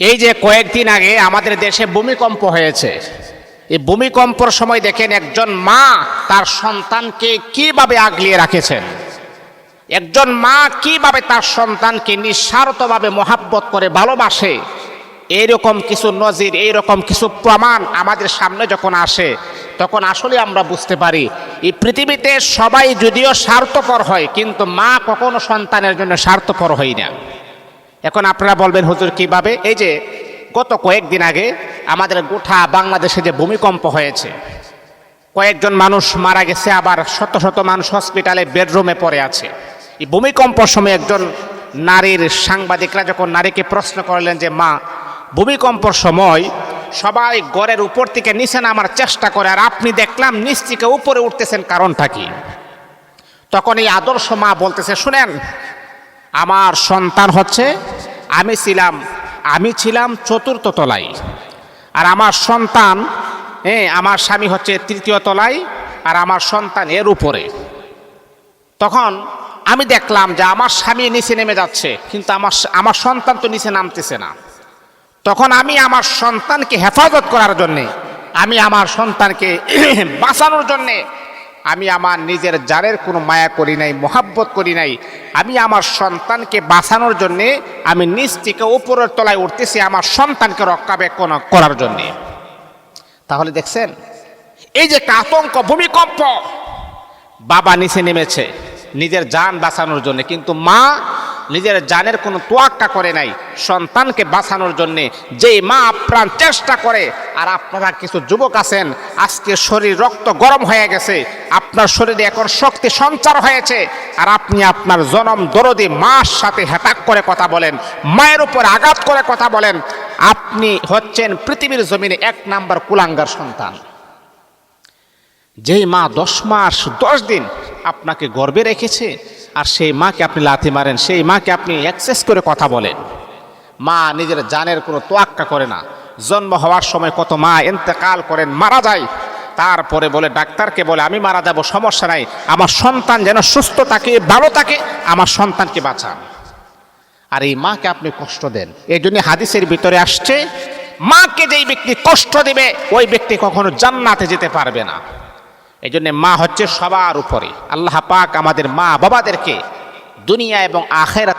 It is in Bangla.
এই যে কয়েকদিন আগে আমাদের দেশে ভূমিকম্প হয়েছে, এই ভূমিকম্পর সময় দেখেন একজন মা তার সন্তানকে কীভাবে আগলিয়ে রাখেছেন। একজন মা কীভাবে তার সন্তানকে নিঃস্বার্থভাবে মহাব্বত করে ভালোবাসে, এইরকম কিছু নজির, এইরকম কিছু প্রমাণ আমাদের সামনে যখন আসে, তখন আসলে আমরা বুঝতে পারি, এই পৃথিবীতে সবাই যদিও স্বার্থপর হয়, কিন্তু মা কখনো সন্তানের জন্য স্বার্থপর হয় না। এখন আপনারা বলবেন, হুজুর, কীভাবে? এই যে, গত কয়েকদিন আগে আমাদের গোটা বাংলাদেশে যে ভূমিকম্প হয়েছে, কয়েকজন মানুষ মারা গেছে, আবার শত শত মানুষ হসপিটালে বেডরুমে পড়ে আছে। এই ভূমিকম্পর সময় একজন নারীর সাংবাদিকরা যখন নারীকে প্রশ্ন করলেন যে, মা ভূমিকম্পর সময় সবাই গড়ের উপর থেকে নিচে নামার চেষ্টা করে, আর আপনি দেখলাম নিচ থেকে উপরে উঠতেছেন, কারণটা কি? তখন এই আদর্শ মা বলতেছে, শুনেন, আমার সন্তান হচ্ছে আমি ছিলাম আমি ছিলাম চতুর্থ তলায়। আর আমার সন্তান হ্যাঁ আমার স্বামী হচ্ছে তৃতীয় তলায়, আর আমার সন্তান এর উপরে। তখন আমি দেখলাম যে আমার স্বামী নিচে নেমে যাচ্ছে, কিন্তু আমার আমার সন্তান তো নিচে নামতেছে না। তখন আমি আমার সন্তানকে হেফাজত করার জন্যে, আমি আমার সন্তানকে বাঁচানোর জন্যে আমি আমার নিজের জানের কোনো মায়া করি নাই, মোহাব্বত করি নাই। আমি আমার সন্তানকে বাঁচানোর জন্যে আমি নিচ থেকে উপরের তলায় উঠতেছি, আমার সন্তানকে রক্ষাবেক্ষণ করার জন্যে। তাহলে দেখছেন, এই যে একটা আতঙ্ক, ভূমিকম্প, বাবা নিচে নেমেছে নিজের জান বাঁচানোর জন্য, কিন্তু মা নিজের জানের কোনো তোয়াক্কা করে নাই। সন্তানকে বাঁচানোর জন্যে যেই মা আপ্রাণ চেষ্টা করে আর আপনারা কিছু যুবক আছেন, আজকে শরীর রক্ত গরম হয়ে গেছে, আপনার শরীরে এখন শক্তি সঞ্চার হয়েছে, আর আপনি আপনার জনম দরদি মার সাথে হ্যাটাক করে কথা বলেন, মায়ের উপর আঘাত করে কথা বলেন, আপনি হচ্ছেন পৃথিবীর জমিনে এক নাম্বার কুলাঙ্গার সন্তান। যেই মা দশ মাস, দশ দিন আপনাকে গর্বে রেখেছে, আর সেই মাকে আপনি লাথি মারেন, সেই মাকে আপনি অ্যাক্সেস করে কথা বলেন। মা নিজের জানের কোনো তোয়াক্কা করে না জন্ম হওয়ার সময় কত মা এন্তেকাল করেন, মারা যায়। তারপরে বলে, ডাক্তারকে বলে, আমি মারা যাব, সমস্যা নাই। আমার সন্তান যেন সুস্থ থাকে, ভালো থাকে, আমার সন্তানকে বাঁচান। আর এই মাকে আপনি কষ্ট দেন। এই জন্য হাদিসের ভিতরে আসছে, মাকে যেই ব্যক্তি কষ্ট দিবে, ওই ব্যক্তি কখনো জান্নাতে যেতে পারবে না। এই জন্য মা হচ্ছে সবার উপরে। আল্লাহ পাক আমাদের মা বাবাদেরকে দুনিয়া এবং আখেরাত